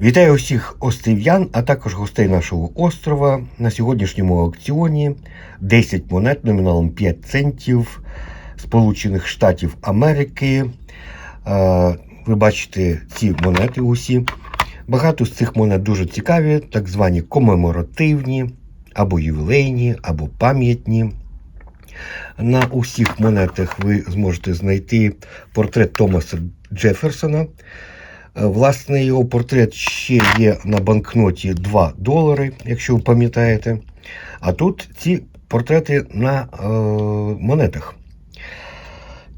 Вітаю усіх острів'ян, а також гостей нашого острова. На сьогоднішньому аукціоні 10 монет номіналом 5 центів Сполучених Штатів Америки. Е, Ви бачите ці монети усі. Багато з цих монет дуже цікаві, так звані комеморативні, або ювілейні, або пам'ятні. На усіх монетах ви зможете знайти портрет Томаса Джеферсона. Е, Власне, його портрет ще є на банкноті 2 долари, якщо ви пам'ятаєте. А тут ці портрети на е, монетах.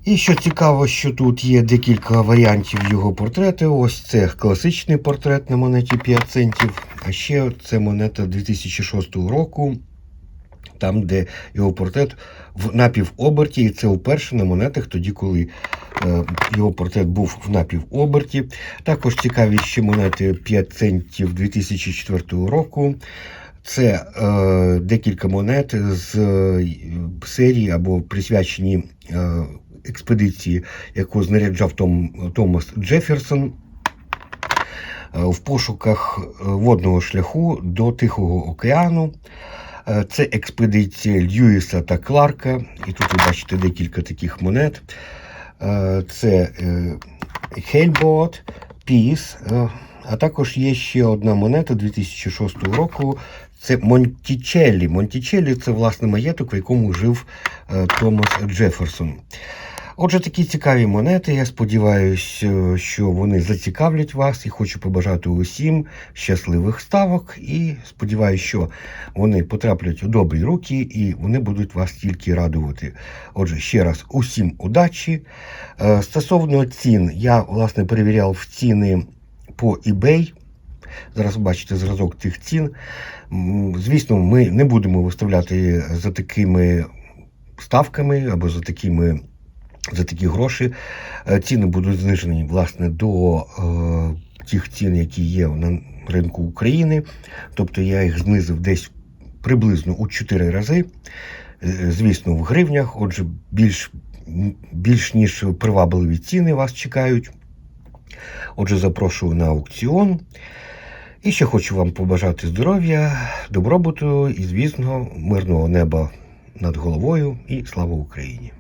І що цікаво, що тут є декілька варіантів його портрету. Ось це класичний портрет на монеті 5 центів. А ще це монета 2006 року, там, де його портрет в напівоберті. І це вперше на монетах, тоді, коли е, його портрет був в напівоберті. Також цікаві ще монети 5 центів 2004 року. Це е, декілька монет з е, серії або присвячені е, експедиції, яку знаряджав Том, Томас Джеферсон е, в пошуках водного шляху до Тихого океану. Е, Це експедиція Льюіса та Кларка. І тут ви бачите декілька таких монет. Е, Це Хельбот, Піс. е, А також є ще одна монета 2006 року. Це Монтічеллі. Монтічеллі це власне маєток, в якому жив е, Томас Джеферсон. Отже, такі цікаві монети. Я сподіваюся, що вони зацікавлять вас і хочу побажати усім щасливих ставок. І сподіваюся, що вони потраплять у добрі руки і вони будуть вас тільки радувати. Отже, ще раз усім удачі. Е, Стосовно цін, я власне перевіряв ціни по eBay. Зараз бачите зразок тих цін. Звісно, ми не будемо виставляти за такими ставками або за такими за такі гроші. Е, Ціни будуть знижені власне до е, тих цін, які є на ринку України. Тобто я їх знизив десь приблизно у 4 рази. Е, Звісно, в гривнях. Отже, більш, більш ніж привабливі ціни вас чекають. Отже, запрошую на аукціон. І ще хочу вам побажати здоров'я, добробуту і, звісно, мирного неба над головою і слава Україні!